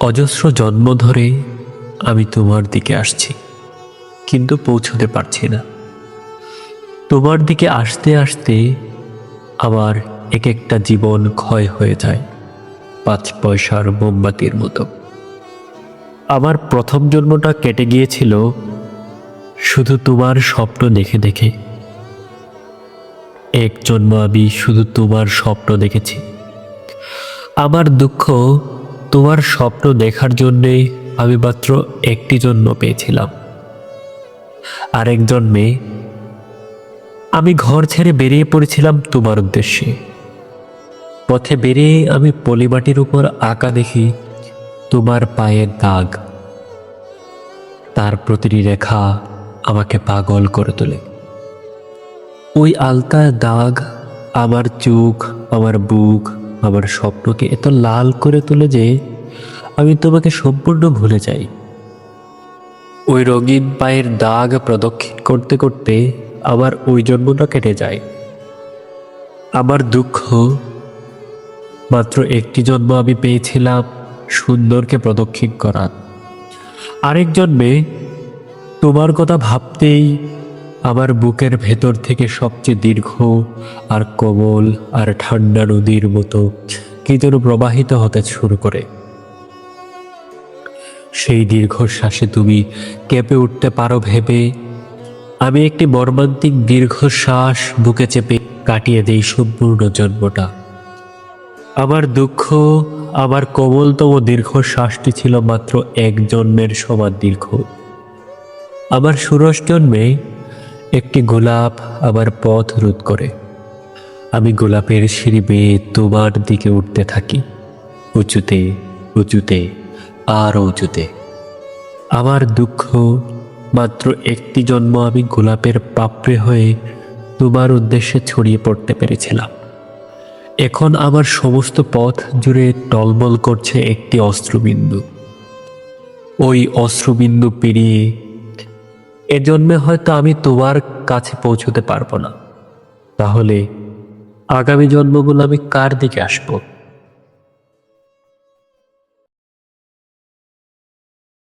অজস্র জন্ম ধরে আমি তোমার দিকে আসছি, কিন্তু পৌঁছতে পারছি না। তোমার দিকে আসতে আসতে আমার এক একটা জীবন ক্ষয় হয়ে যায়, পাঁচ পয়সার মোমবাতির মতো। আমার প্রথম জন্মটা কেটে গিয়েছিল শুধু তোমার স্বপ্ন দেখে দেখে। এক জন্ম আমি শুধু তোমার স্বপ্ন দেখেছি। আমার দুঃখ তোমার স্বপ্ন দেখার জন্যে আমি মাত্র একটি জন্ম পেয়েছিলাম। আরেকজন মেয়ে। আমি ঘর ছেড়ে বেরিয়ে পড়েছিলাম তোমার উদ্দেশ্যে। পথে বেরিয়ে আমি পলিমাটির উপর আঁকা দেখি তোমার পায়ের দাগ। তার প্রতিটি রেখা আমাকে পাগল করে তোলে। ওই আলতা দাগ আমার চোখ, আমার বুক আমার স্বপ্নকে এত লাল করে তোলে যে আমি তোমাকে সম্পূর্ণ ভুলে যাই। ওই রঙিন পায়ের দাগ প্রদক্ষিণ করতে করতে আমার ওই জন্মটা কেটে যায়। আমার দুঃখ, মাত্র একটি জন্ম আমি পেয়েছিলাম সুন্দরকে প্রদক্ষিণ করার। আরেক জন্মে তোমার কথা ভাবতেই আমার বুকের ভেতর থেকে সবচেয়ে দীর্ঘ আর কোমল আর ঠান্ডা নদীর মতো কি যেন প্রবাহিত হতে শুরু করে। সেই দীর্ঘশ্বাসে তুমি কেঁপে উঠতে পারো ভেবে। আমি একটি মর্মান্তিক দীর্ঘশ্বাস বুকে চেপে কাটিয়ে দেই সম্পূর্ণ জন্মটা। আমার দুঃখ, আমার কোমলতম দীর্ঘশ্বাসটি ছিল মাত্র এক জন্মের সমান দীর্ঘ। আমার ষোড়শ জন্মে একটি গোলাপ আবার পথ রোধ করে। আমি গোলাপের সিঁড়ি বেয়ে তোমার দিকে উঠতে থাকি। উঁচুতে উঁচুতে আর উঁচুতে। আমার দুঃখ, মাত্র একটি জন্ম আমি গোলাপের পাপড়ে হয়ে তোমার উদ্দেশ্যে ছড়িয়ে পড়তে পেরেছিলাম। এখন আমার সমস্ত পথ জুড়ে টলমল করছে একটি অস্ত্রবিন্দু। ওই অস্ত্রবিন্দু পেরিয়ে এ জন্মে হয়তো আমি তোমার কাছে পৌঁছতে পারব না। তাহলে আগামী জন্মগুলো আমি কার দিকে আসব?